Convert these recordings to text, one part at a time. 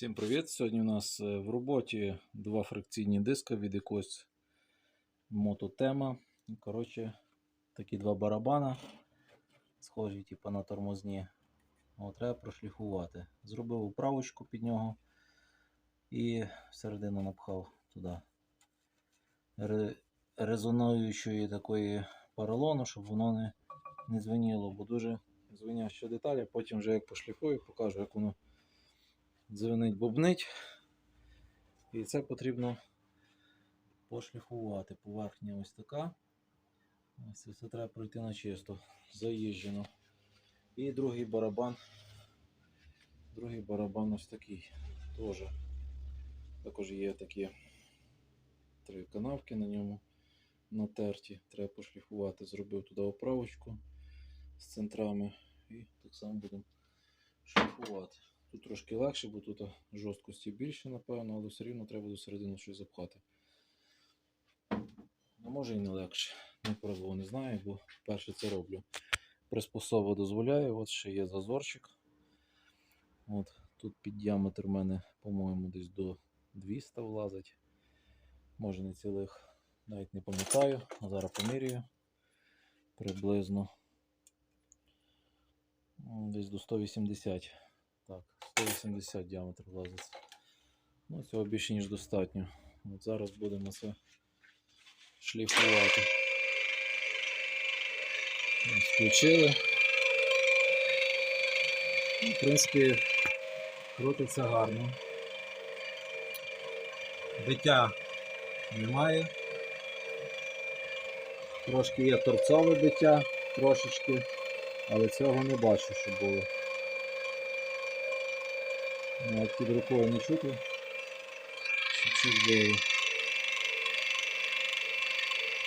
Всім привіт! Сьогодні у нас е, в роботі два фракційні диска від якогось мототема. Ну, Коротше, такі два барабана, схожі типу, на тормозні. От, треба прошліфувати. Зробив управочку під нього і всередину напхав туди резонуючої такої поролону, щоб воно не, не дзвеніло, бо дуже дзвеняща деталь, а потім вже як пошліфую, покажу, як воно дзвенить бубнить. І це потрібно пошліфувати. Поверхня ось така. Ось це все треба пройти на чисто, заїжджено. І другий барабан. Другий барабан ось такий. Теж. Також є такі три канавки на ньому натерті. Треба пошліфувати. Зробив туди оправочку з центрами і так само будемо шліфувати. Тут трошки легше, бо тут жорсткості більше, напевно, але все рівно треба до середини щось запхати. А може і не легше. Не пробував, не знаю, бо вперше це роблю. Приспособа дозволяє, от ще є зазорчик. От, тут під діаметр в мене, по-моєму, десь до 200 влазить. Може не цілих, навіть не пам'ятаю, а зараз помірюю приблизно. Десь до 180. Так, 180 діаметр влазить. Ну, цього більше, ніж достатньо. От зараз будемо це шліфувати. Включили. Ну, В принципі, крутиться гарно. Биття немає. Трошки є торцове биття, трошечки, але цього не бачу, що було. Навіть під рукою не чути. Що щось було.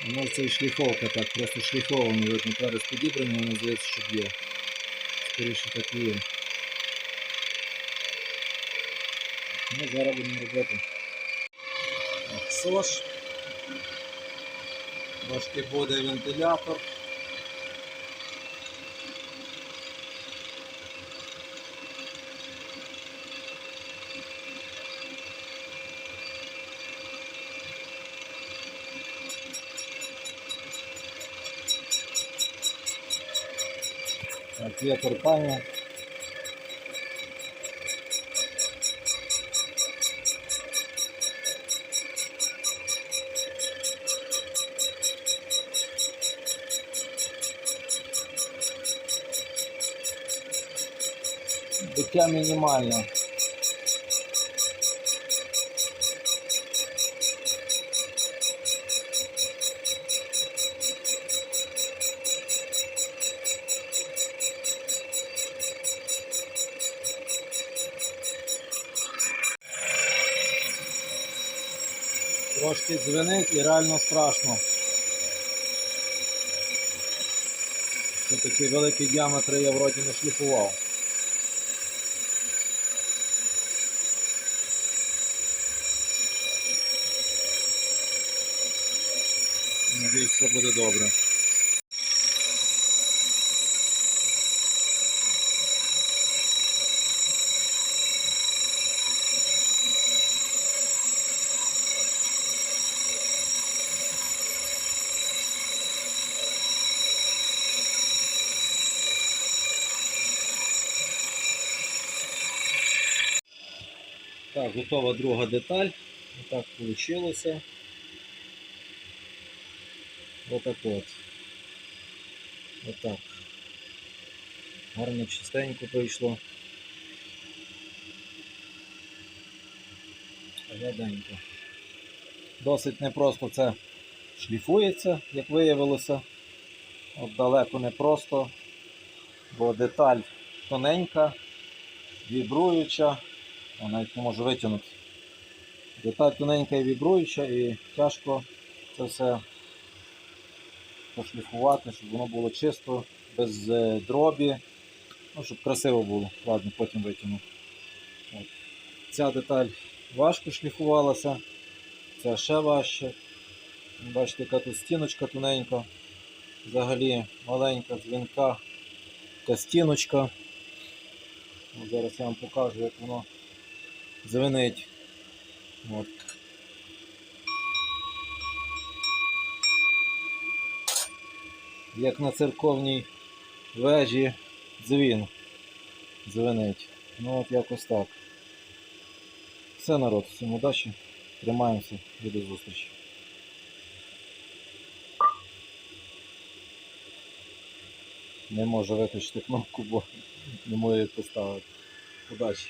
Ну це і шліфовка так, просто шліфовано, видно, перес підібраний, воно здається, що б'є. Скоріше так і є. Ну, зараз будемо робити. Так, Сош. Трошки буде вентилятор. Так, є торкання. Биття Трошки дзвенить і реально страшно. Що такі великі діаметри я вроді не шліфував. Надіюсь, все буде добре. Так, готова друга деталь. Отак вийшло. Отак от. Отак. Гарно чистенько пройшло. Ряденько. Досить непросто це шліфується, як виявилося. От далеко не просто, бо деталь тоненька, вібруюча. Я навіть не можу витягнути. Деталь тоненька і вібруюча і тяжко це все пошліфувати, щоб воно було чисто, без е, дробі, ну, щоб красиво було. Ладно, потім витягну. От. Ця деталь важко шліфувалася, ця ще важче. Бачите, яка тут стіночка тоненька, взагалі маленька дзвінка, така стіночка. Зараз я вам покажу, як воно Дзвенить. От. Як на церковній вежі дзвін дзвенить. Ну от якось так. Все народ, всім удачі. Тримаємося і до зустрічі. Не можу виключити кнопку, бо не можу її поставити. Удачі!